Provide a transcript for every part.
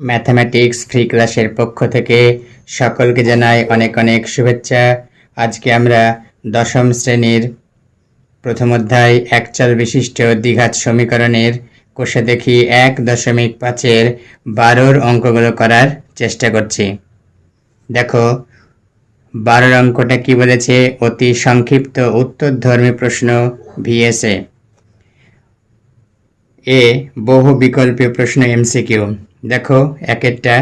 Mathematics free ক্লাসের পক্ষ থেকে সকলকে জানাই অনেক অনেক শুভেচ্ছা। আজকে আমরা দশম শ্রেণির প্রথম অধ্যায় একচল বিশিষ্ট দ্বিঘাত সমীকরণের কোষে দেখি এক দশমিক পাঁচের বারোর অঙ্কগুলো করার চেষ্টা করছি। দেখো, বারোর অঙ্কটা কি বলেছে? অতি সংক্ষিপ্ত উত্তরধর্মী প্রশ্ন, ভিএসএ। এ বহু বিকল্পীয় প্রশ্ন, এমসিকিউ। দেখো একেরটা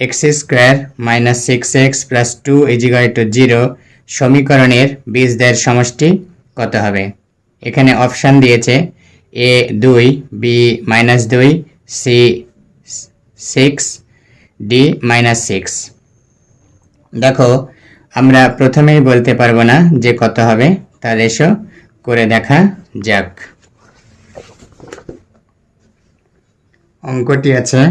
x square minus six x plus two equal to zero সমীকরণের বীজদের সমষ্টি কত হবে? এখানে অপশান দিয়েছে এ দুই বি মাইনাস দুই C six D minus six দেখো, আমরা প্রথমেই বলতে পারব না যে কত হবে, তাহলে এসো করে দেখা যাক। অঙ্কটি আছে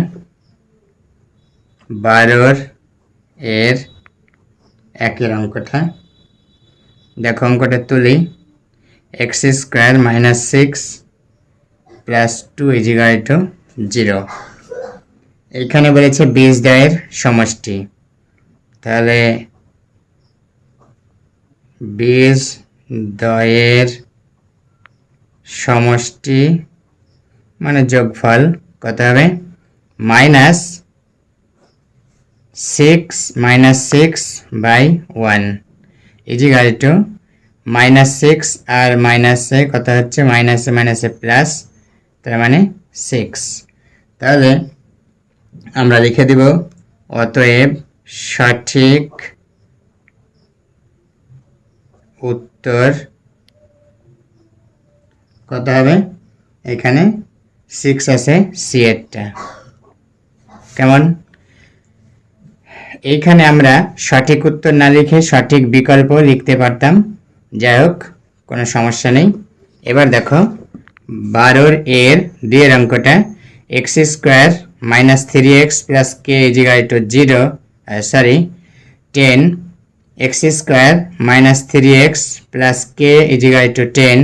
বারোর এর একের অঙ্কটা। দেখো অঙ্কটা তুলি। X square minus six plus two equal to zero. এইখানে বলেছে বীজ দয়ের সমষ্টি। তাহলে বীজ দয়ের সমষ্টি মানে যোগফল কত হবে? Minus six minus six by one. Equal to minus six আর মাইনাসে কত হচ্ছে? মাইনাসে মাইনাসে প্লাস, তার মানে সিক্স। তাহলে আমরা লিখে দিব, অতএব সঠিক উত্তর কত হবে? এখানে সিক্স আছে, সি এরটা কেমন? এইখানে আমরা সঠিক উত্তর না লিখে সঠিক বিকল্প লিখতে পারতাম। যাই হোক, কোনো সমস্যা নেই। এবার দেখো, বারোর এর দুইয়ের অঙ্কটা x square minus three x plus k equal to zero sorry, ten, x square minus three x plus k equal to ten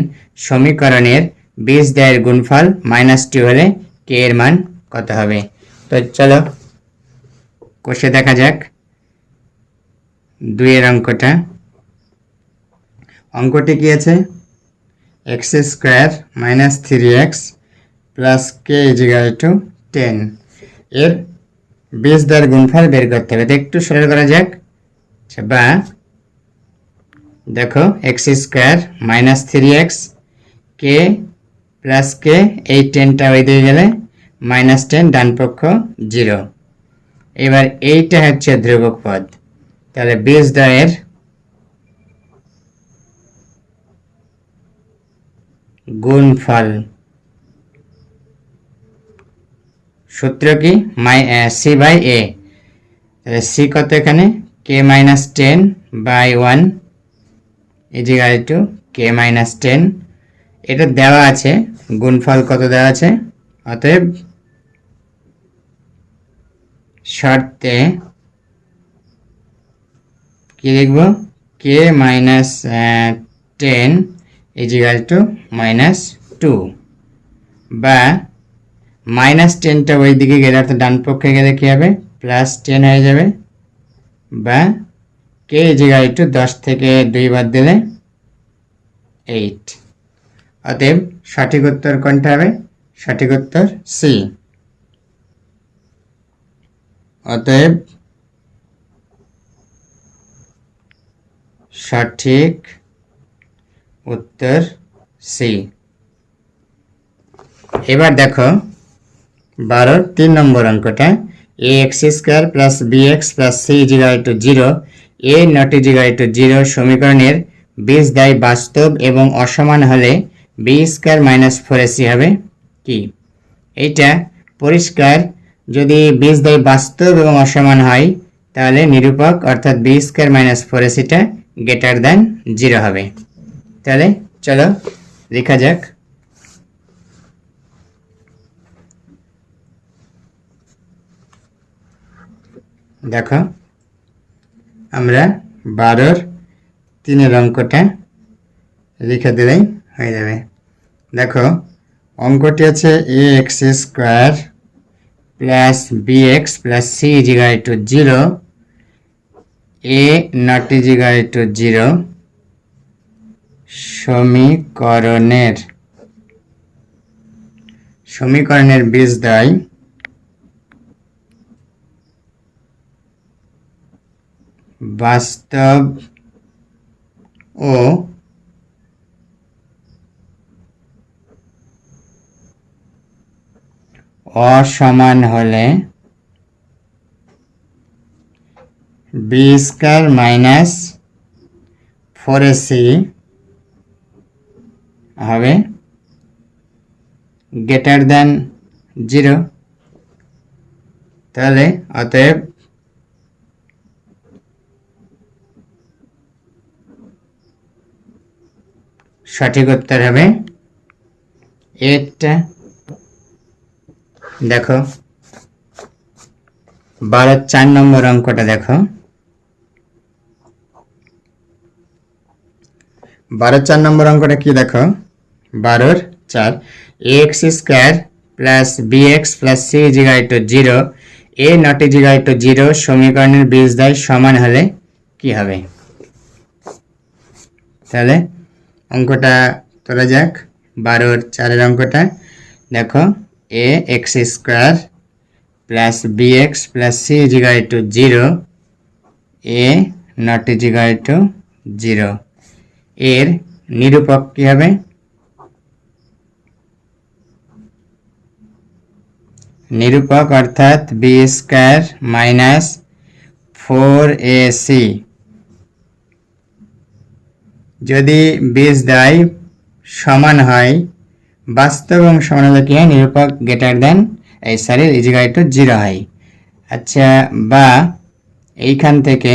সমীকরণের বীজ দেয়ের গুণফল মাইনাস টু হলে কে এর মান কত হবে? তো চলো কষে দেখা যাক। দুইয়ের অঙ্কটা। অঙ্কটি কি আছে? X square minus three x plus k equal to ten এর বীজ দেওয়ার গুণফল বের করতে হবে। একটু সরল করা যাক। আচ্ছা, বা দেখো x square minus three x k plus k এই টেনটা ওই দিয়ে গেলে মাইনাস টেন ডান পক্ষ জিরো এবার এইটা হচ্ছে ধ্রুবক পদ তাহলে বীজ দয়ের গুণফল। সূত্র কি? মাই সি বাই এ তাহলে সি কত এখানে? K minus ten by one equal to k minus ten এটা দেওয়া আছে। গুণফল কত দেওয়া আছে? অতএব শর্তে কি লিখব? K minus ten equal to minus two বা মাইনাস টেনটা ওই দিকে গেলে অর্থাৎ ডান পক্ষে গেলে কী হবে? প্লাস টেন হয়ে যাবে। বা কে ইজিগাল টু দশ থেকে দুই বাদ দিলে এইট অতএব সঠিক উত্তর কোনটা হবে? সঠিক উত্তর সি অতএব সঠিক উত্তর সি এবার দেখো, বারোর তিন নম্বর অঙ্কটা A x square plus B x plus C equal to zero A not equal to zero সমীকরণের বীজ দায় বাস্তব এবং অসমান হলে B square minus four AC হবে কি? এইটা পরিষ্কার যদি বীজ দায় বাস্তব এবং অসমান হয়, তাহলে নিরূপক অর্থাৎ বি স্কোয়ার মাইনাস ফোর এসিটা গ্রেটার দেন জিরো হবে। তাহলে চলো লেখা যাক। দেখো, আমরা বারোর তিনের অঙ্কটা লিখে দিলেই হয়ে যাবে। দেখো, অঙ্কটি আছে A x square plus B x plus C equal to zero A not equal to zero সমীকরণের সমীকরণের বীজ দেয় বাস্তব ও অসমান হলে B square minus four C হবে গ্রেটার দেন জিরো তাহলে অতএব সঠিক উত্তর হবে এটা দেখো। বারো চার নম্বর অঙ্কটা দেখো। বারো চার নম্বর অঙ্কটা কি দেখো? বারোর চার। X square plus b x plus c জিগাই টু জিরো এ নট জিগাই টু জিরো সমীকরণের বীজদ্বয় সমান হলে কি হবে? তাহলে অঙ্কটা তোলা যাক। বারোর চারের অঙ্কটা দেখো। A x square plus b x plus c জিগাই টু জিরো এ নট জিগাই টু জিরো এর নিরূপক কি হবে? নিরূপক অর্থাৎ b square minus four a c যদি বীজ দেয় সমান হয় বাস্তব এবং সমান হলে কি হয় নিরূপক গ্রেটার দেন এই সরি ইজিগাই টু জিরো হয়। আচ্ছা বা এইখান থেকে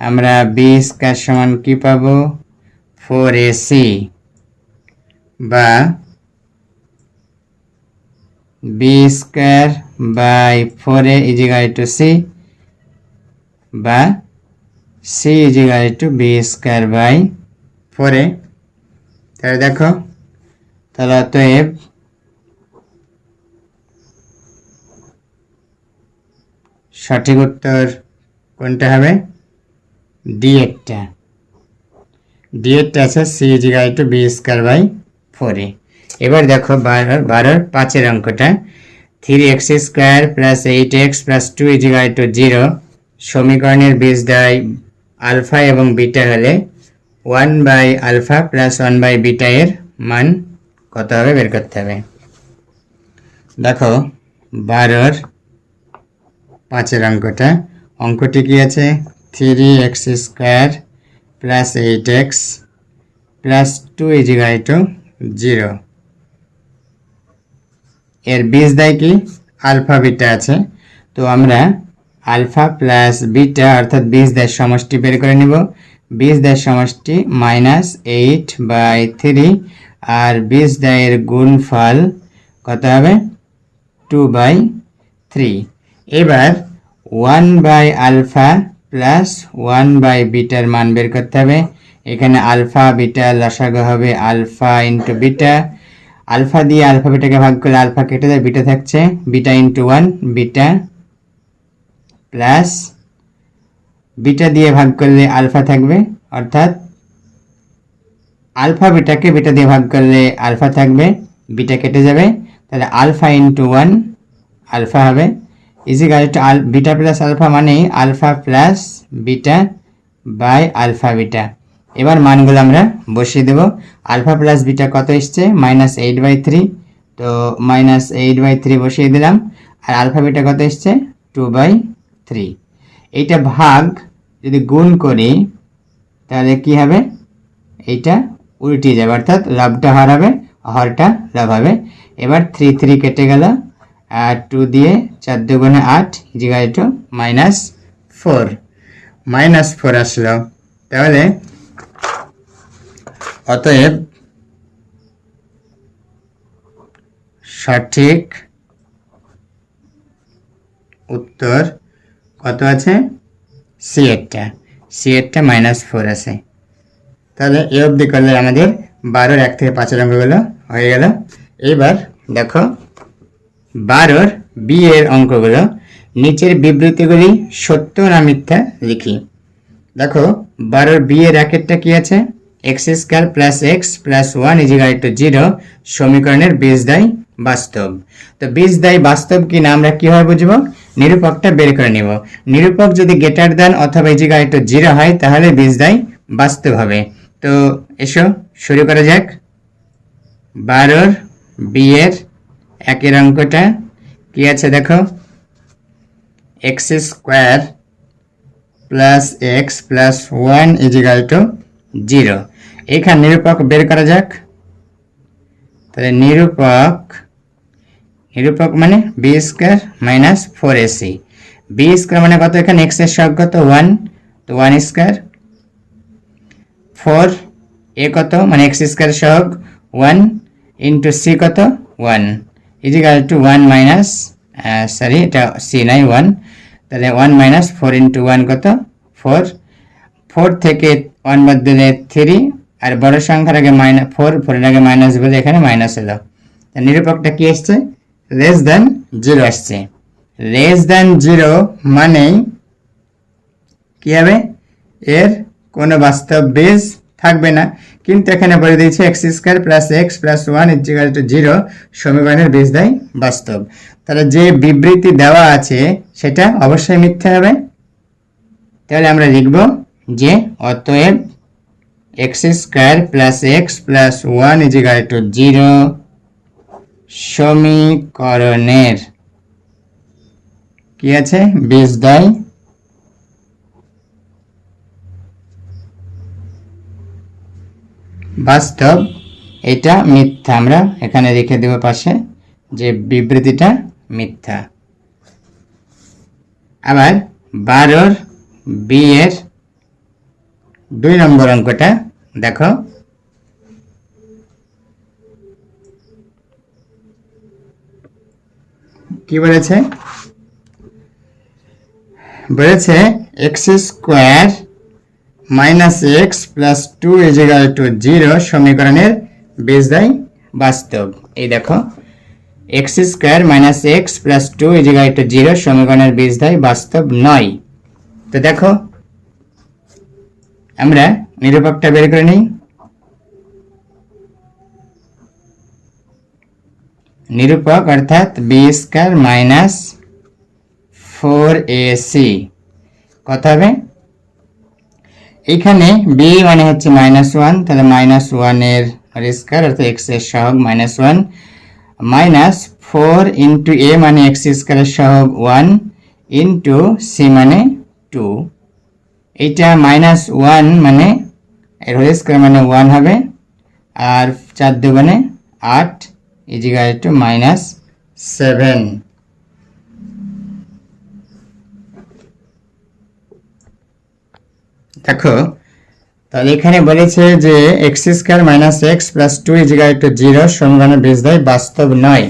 আমরা বি স্কোয়ার সমান কি পাবো? ফোর এ সি বা B square by four A ইজিগাই to C বা C equal to B square by four A তাহলে দেখো তাহলে অতএব সঠিক উত্তর কোনটা হবে? ডি একটা। ডি একটা আছে C equal to B square by four এবার দেখো বারোর বারোর পাঁচের অঙ্কটা। Three x square plus eight x plus two equal to zero সমীকরণের বীজ দেয় আলফা এবং বিটা হলে one by alpha plus one by beta এর মান কত হবে বের করতে হবে? দেখো, বারোর পাঁচের অঙ্কটা। অঙ্কটি কি আছে? Three x square plus eight x plus two ইজিগাই to zero এর বীজ দেয় কি? আলফা বিটা আছে। তো আমরা আলফা প্লাস বিটা অর্থাৎ বীজ দেয় সমষ্টি বের করে নিব। বীজ দেয় সমষ্টি মাইনাস এইট বাই থ্রি আর বীজ দেয়ের গুণফল কত হবে? টু বাই থ্রি এবার one by alpha plus one by bitter মান বের করতে হবে। এখানে আলফা বিটা, লসাগু হবে আলফা ইন্টু বিটা। আলফা দিয়ে আলফা বিটাকে ভাগ করলে আলফা কেটে যায় বিটা থাকছে beta into one beta plus beta দিয়ে ভাগ করলে আলফা থাকবে, অর্থাৎ আলফা বিটাকে বিটা দিয়ে ভাগ করলে আলফা থাকবে, বিটা কেটে যাবে। তাহলে আলফা ইন্টু ওয়ান আলফা হবে। ইজিকাল টু আল বিটা প্লাস আলফা মানেই alpha plus beta by alpha beta. এবার মানগুলো আমরা বসিয়ে দেব। আলফা প্লাস বিটা কত এসছে? মাইনাস এইট বাই থ্রি তো মাইনাস এইট বাই থ্রি বসিয়ে দিলাম। আর আলফা বিটা কত এসছে? টু বাই থ্রি এইটা ভাগ যদি গুণ করি, তাহলে কি হবে? এইটা উল্টে যাবে অর্থাৎ লাভটা হর হবে হরটা লাভ হবে। এবার থ্রি থ্রি কেটে গেল, আর টু দিয়ে চার দুগুণে আট equal to minus four minus four আসলো। তাহলে অতএব সঠিক উত্তর কত আছে? সি এরটা সি এরটা মাইনাস ফোর আছে। তাহলে এ অবধি করলে আমাদের বারোর এক থেকে পাঁচের অঙ্কগুলো হয়ে গেল। এবার দেখো, বারোর বি এর অঙ্কগুলো। নিচের বিবৃতিগুলি সত্য না মিথ্যা লিখি। দেখো, বারোর বি এর র্যাকেটটা কি আছে? X square plus x plus one is equal to zero, সমীকরণের বীজদায়ী বাস্তব। তো বীজদায়ী বাস্তব কি না আমরা কীভাবে বুঝব? নিরূপকটা বের করে নিব। নিরূপক যদি গেটার দেন অথবা ইজিগাল টু জিরো হয়, তাহলে বীজদায়ী বাস্তব হবে। তো এসো, শুরু করা যাক। বারোর বি এর একের অঙ্কটা কি আছে দেখো? X square plus x plus one is equal to zero. এখানে নিরূপক বের করা যাক। তাহলে নিরূপক নিরূপক মানে b square minus four a c b square মানে কত এখানে? এক্সের সহগ কত ওয়ান, তো ওয়ান স্কোয়ার ফোর এ কত? মানে এক্স স্কোয়ার সহগ ওয়ান ইন্টু সি কত? One. Is equal to one minus sorry এটা সি নাই ওয়ান। তাহলে one minus four into one কত? ফোর। ফোর থেকে ওয়ান বাদ দিলে থ্রি আর বড় সংখ্যার আগে মাইনাস ফোর ফোরের আগে মাইনাস বলে এখানে মাইনাস এলো। তা নিরূপকটা কি এসছে লেস দেন জিরো আসছে। লেস দেন জিরো মানেই কি হবে? এর কোনো বাস্তব বেজ থাকবে না। কিন্তু এখানে বলে দিয়েছে x square plus x plus one is equal to zero সমীকরণের বীজ দেয় বাস্তব। তাহলে যে বিবৃতি দেওয়া আছে সেটা অবশ্যই মিথ্যে হবে। তাহলে আমরা লিখব যে অতএব x square plus x plus one is equal to zero সমীকরণের কি আছে? বীজ দেয় বাস্তব, এটা মিথ্যা। আমরা এখানে রেখে দেব পাশে যে বিবৃতিটা মিথ্যা। আবার বারোর বি এর দুই নম্বর অঙ্কটা দেখো। কি বলেছে? বলেছে x square minus x plus two is equal to zero সমীকরণের বীজদায়ী বাস্তব। এই দেখো x square minus x plus two is equal to zero সমীকরণের বীজদায়ী বাস্তব নয়। তো দেখো, আমরা নিরূপকটা বের করে নিই। নিরূপক অর্থাৎ b square minus four a c কত হবে? এখানে বি মানে হচ্ছে মাইনাস ওয়ান তাহলে মাইনাস ওয়ানের স্কোয়ার অর্থাৎ এক্সের সহগ minus one minus four into a মানে এক্স স্কোয়ারের সহগ ওয়ান ইন্টু সি মানে টু এইটা মাইনাস ওয়ান মানে এর হোল স্কোয়ার মানে ওয়ান হবে, আর চার দুগুণে আট ইজিগাল টু মাইনাস সেভেন দেখো, তাহলে এখানে বলেছে যে x square minus x plus two is equal to zero সমীকরণের বীজদ্বয় বাস্তব নয়।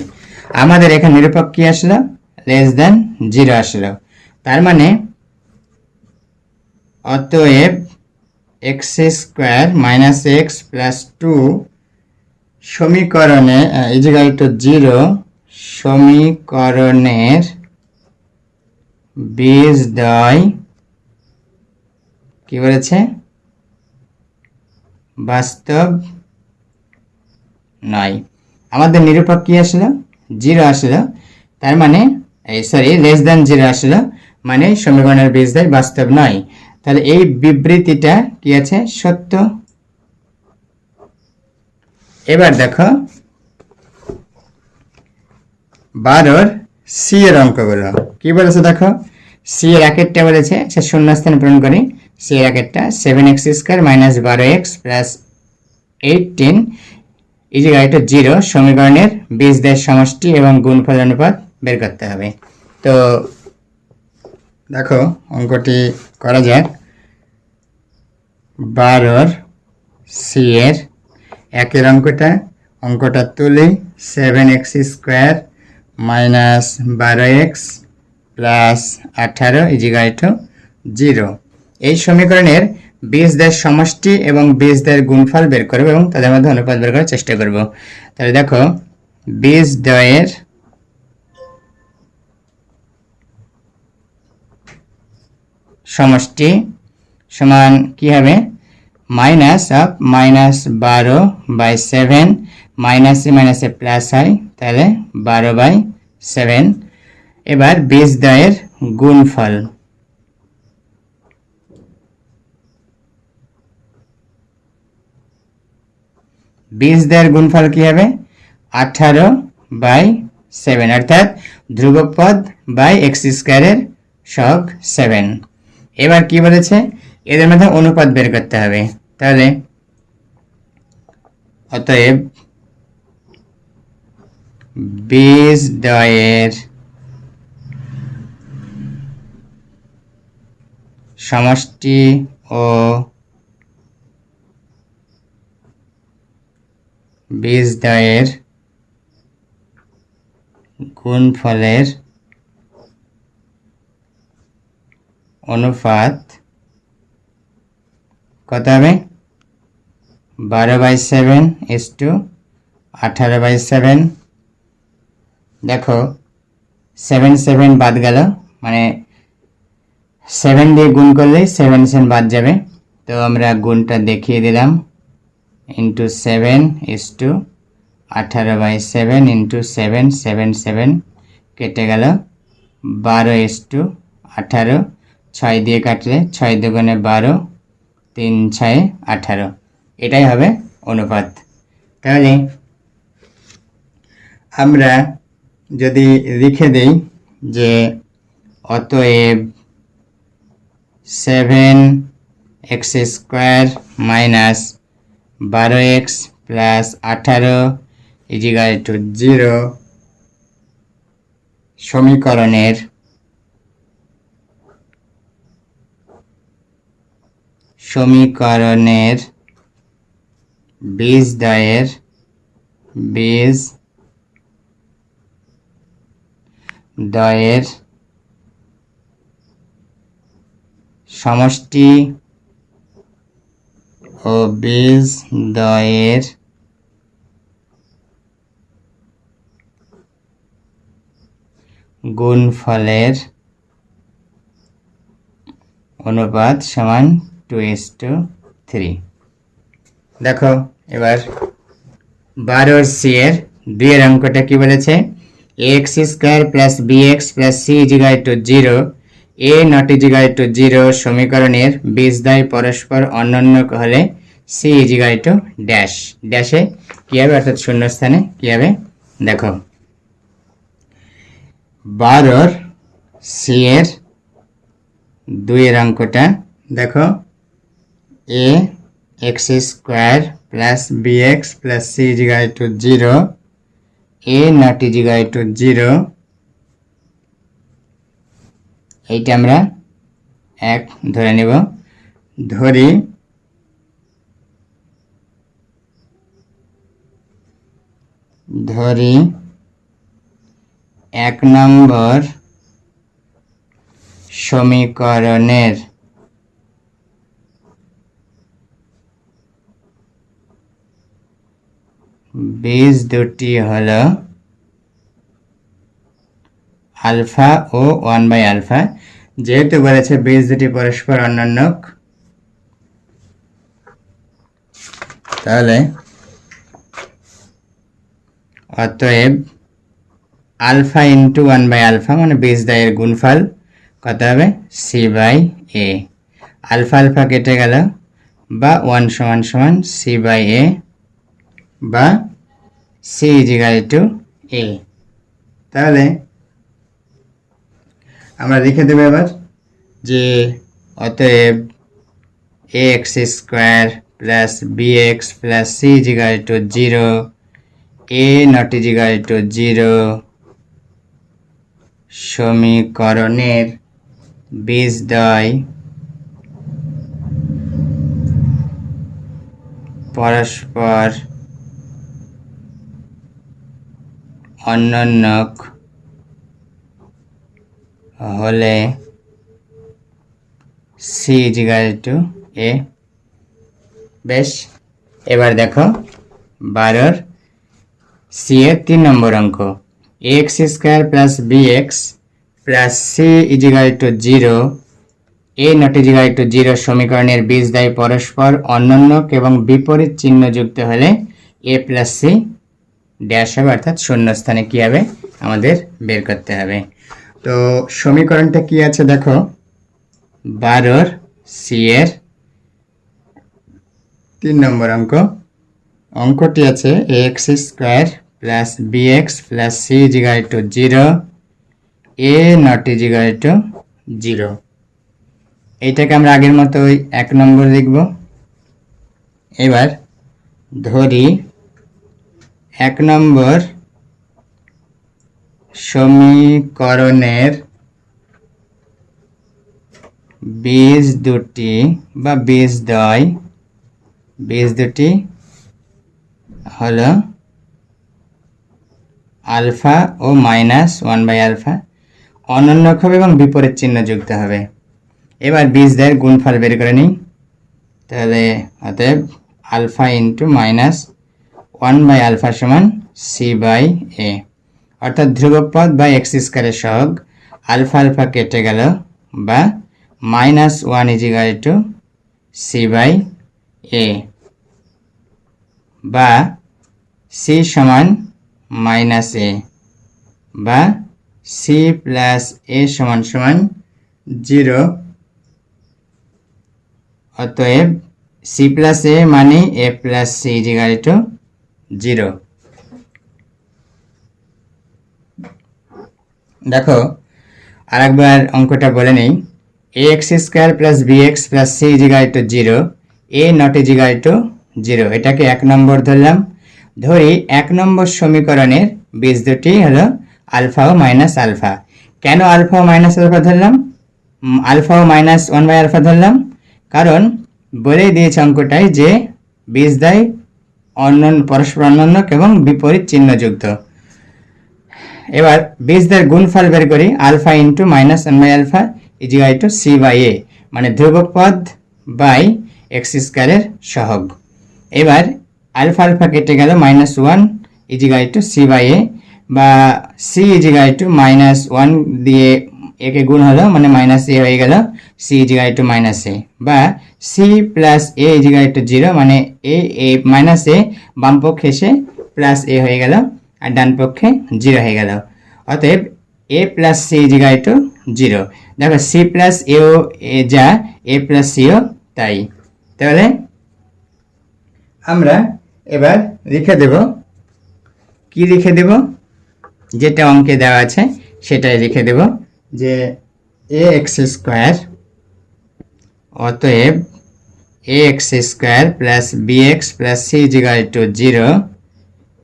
আমাদের এখানে নিরূপক কি আসলো? লেস দেন জিরো আসলো। তার মানে অতএব x square minus x plus two সমীকরণে ইজিগাল টু জিরো সমীকরণের বীজদ্বয় কি বলেছে? বাস্তব নয়। আমাদের নিরূপক কি আসলো? জিরো আসলো। তার মানে সরি লেস দেন জিরো আসলো। মানে সমীকরণের বীজ দেয় বাস্তব নয়। তাহলে এই বিবৃতিটা কি আছে? সত্য। এবার দেখো, বারোর সি এর অঙ্কগুলো। কি বলেছে দেখো? সি এর একেরটা বলেছে আচ্ছা শূন্যস্থান পূরণ করি। সি একেরটা সেভেন এক্স স্কোয়ার মাইনাস বারো x plus eighteen is equal to zero সমীকরণের বীজদের সমষ্টি এবং গুণফল অনুপাত বের করতে হবে। তো দেখো, অঙ্কটি করা যাক। বারোর সি এর একের অঙ্কটা অঙ্কটা তুলি সেভেন এক্স স্কোয়ার মাইনাস বারো এক্স প্লাস আঠারো ইজিগাল টু জিরো এই সমীকরণের বীজ দেয় সমষ্টি এবং বীজ দেয়ের গুণফল বের করব এবং তাদের মধ্যে অনুপাত বের করার চেষ্টা করব। তাহলে দেখো, বীজ দয়ের সমষ্টি সমান কি হবে? মাইনাস অফ মাইনাস বারো বাই সেভেন, মাইনাসে মাইনাসে প্লাস হয়, তাহলে বারো বাই সেভেন। এবার বীজ দয়ের গুণফল। বীজদ্বয়ের গুণফল কি হবে? আঠারো বাই সেভেন অর্থাৎ ধ্রুবক পদ বাই এক্স স্কোয়ারের সহগ সেভেন এবার কি বলেছে? এদের মধ্যে অনুপাত বের করতে হবে। তাহলে অতএব বীজ দয়ের সমষ্টি ও বীজ দয়ের গুণফলের অনুপাত কত হবে? বারো বাই সেভেন ইস টু আঠারো বাই সেভেন দেখো সেভেন সেভেন বাদ গেল মানে সেভেন দিয়ে গুণ করলেই সেভেন সেভেন বাদ যাবে। তো আমরা গুণটা দেখিয়ে দিলাম। ইন্টু সেভেন ইস টু আঠারো by seven into seven seven seven কেটে গেল। বারো ইস টু আঠারো, ছয় দিয়ে কাটলে ছয় দুগুণে বারো, তিন ছয় আঠারো। এটাই হবে অনুপাত। তাহলে আমরা যদি লিখে দেই যে অতএব সেভেন এক্স স্কোয়ার মাইনাস বারো এক্স প্লাস আঠারো ইজিগাল টু জিরো সমীকরণের সমীকরণের বীজ দয়ের বীজ দয়ের সমষ্টি ও বীজ দয়ের গুণফলের অনুপাত সমান টু এস টু থ্রি দেখো, এবার বারোর সি এর দুইয়ের অঙ্কটা কি বলেছে? X square plus b x plus c is equal to zero. A not is equal to zero সমীকরণের বীজদ্বয় পরস্পর অন্যান্য হলে c is equal to dash. ড্যাশে কী হবে অর্থাৎ শূন্যস্থানে কী হবে দেখো। বারোর সি এর দুইয়ের অঙ্কটা দেখো। A x square plus b x plus c is equal to zero. A not is equal to zero. এইটা আমরা এক ধরে নেব। ধরি। ধরি। এক নম্বর সমীকরণের বীজ দুটি হল আলফা ও ওয়ান বাই আলফা। যেহেতু বলেছে বীজ দুটি পরস্পর অন্যান্য তাহলে অতএব alpha into one by alpha মানে বীজ দায়ের গুণফল। কত হবে? C by a. Alpha alpha কেটে গেল বা ওয়ান সমান সমান সি বাই এ বা সি ইজিগাল টু এ। তাহলে আমরা লিখে দেবো এবার। যে অতএব a x square plus b x plus c is equal to zero a not is equal to zero সমীকরণের বীজদ্বয় পরস্পর অন্যান্যক হলে সি ইজিগাল টু এ বেশ, এবার দেখো, বারোর সি এর তিন নম্বর অঙ্ক। X square plus b x plus c is equal to zero a not is equal to zero সমীকরণের বীজদ্বয় পরস্পর অন্যান্য এবং বিপরীত চিহ্ন যুক্ত হলে এ প্লাস সি ড্যাশ হবে, অর্থাৎ শূন্য স্থানে কী হবে? আমাদের বের করতে হবে। তো সমীকরণটা কি আছে দেখো? বারোর সি এর তিন নম্বর অঙ্ক। অঙ্কটি আছে x square plus b x plus c is equal to zero, a not is equal to zero. এইটাকে আমরা আগের মতোই এক নম্বর লিখব। এবার ধরি এক নম্বর সমীকরণের বীজ দুটি বা বীজ দয়, বীজ দুটি হলো আলফা ও মাইনাস ওয়ান বাই আলফা। অনন্যক এবং বিপরীত চিহ্ন যুক্ত হবে। এবার বীজদের গুণফল বের করে নিই। তাহলে অতএব alpha into minus one by alpha সমান সি বাই এ। অর্থাৎ ধ্রুবক পদ বা এক্স স্কোয়ারের সহগ আলফা আলফা কেটে গেল বা minus one is equal to c by a বা সি সমান মাইনাস এ বা সি প্লাস এ সমান সমান জিরো অতএব সি প্লাস এ মানে a plus c is equal to zero দেখো, আরেকবার অঙ্কটা বলে নেই। A x square plus b x plus c is equal to zero a not is equal to zero এটাকে এক নম্বর ধরলাম। ধরি, এক নম্বর সমীকরণের বীজ দুটি হলো আলফা ও মাইনাস আলফা। কেন আলফা ও মাইনাস আলফা ধরলাম? আলফা ও মাইনাস ওয়ান বাই আলফা ধরলাম। কারণ বলেই দিয়েছে অঙ্কটায় যে বীজ দেয় অন্য পরস্পর অন্যান্য এবং বিপরীত চিহ্নযুক্ত। এবার বীজদের গুণফল বের করি, alpha into minus one by alpha is equal to c by a মানে ধ্রুবক পদ বাই এক্স স্কোয়ারের সহগ। এবার আলফা আলফা কেটে গেল minus one is equal to c by a বা c is equal to minus one দিয়ে একে গুণ হলো মানে মাইনাস এ হয়ে গেল c is equal to minus a বা c plus a is equal to zero মানে এ এ মাইনাস এ বাম পক্ষে এসে প্লাস এ হয়ে গেল আর ডান পক্ষে জিরো হয়ে গেল। অতএব a plus c is equal to zero দেখো সি প্লাস এও যা এ প্লাস সিও তাই। তাহলে আমরা এবার লিখে দেব। কি লিখে দেব? যেটা অঙ্কে দেওয়া আছে, সেটাই লিখে দেব। যে এ এক্স স্কোয়ার অতএব a x square plus b x plus c is equal to zero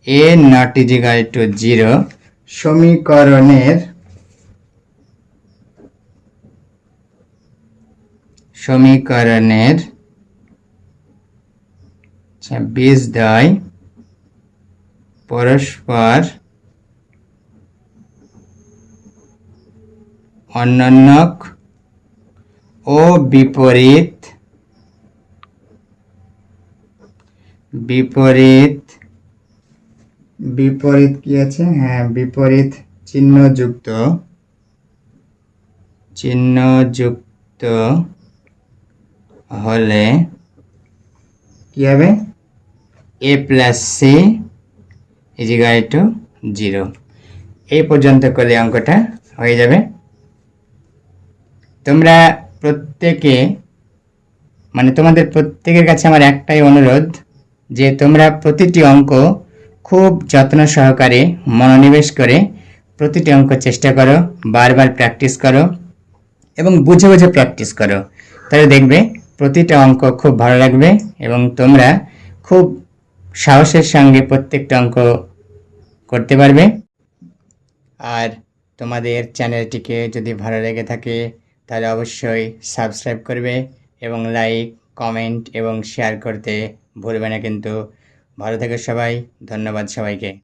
a not is equal to zero সমীকরণের সমীকরণের আচ্ছা বীজদ্বয় পরস্পর অন্যান্যক ও বিপরীত বিপরীত বিপরীত কি আছে? হ্যাঁ বিপরীত চিহ্নযুক্ত। চিহ্নযুক্ত হলে কি হবে? A plus c is equal to zero এই পর্যন্ত করলে অঙ্কটা হয়ে যাবে। তোমরা প্রত্যেকে মানে তোমাদের প্রত্যেকের কাছে আমার একটাই অনুরোধ যে তোমরা প্রতিটি অঙ্ক খুব যত্ন সহকারে মনোনিবেশ করে প্রতিটি অঙ্ক চেষ্টা করো, বারবার প্র্যাকটিস করো এবং বুঝে বুঝে প্র্যাকটিস করো। তাহলে দেখবে প্রতিটা অঙ্ক খুব ভালো লাগবে এবং তোমরা খুব সাহসের সঙ্গে প্রত্যেকটা অঙ্ক করতে পারবে। আর তোমাদের চ্যানেলটিকে যদি ভালো লেগে থাকে, তাহলে অবশ্যই সাবস্ক্রাইব করবে এবং লাইক কমেন্ট এবং শেয়ার করতে ভুলবে না কিন্তু। ভালো থেকে সবাই ধন্যবাদ সবাইকে।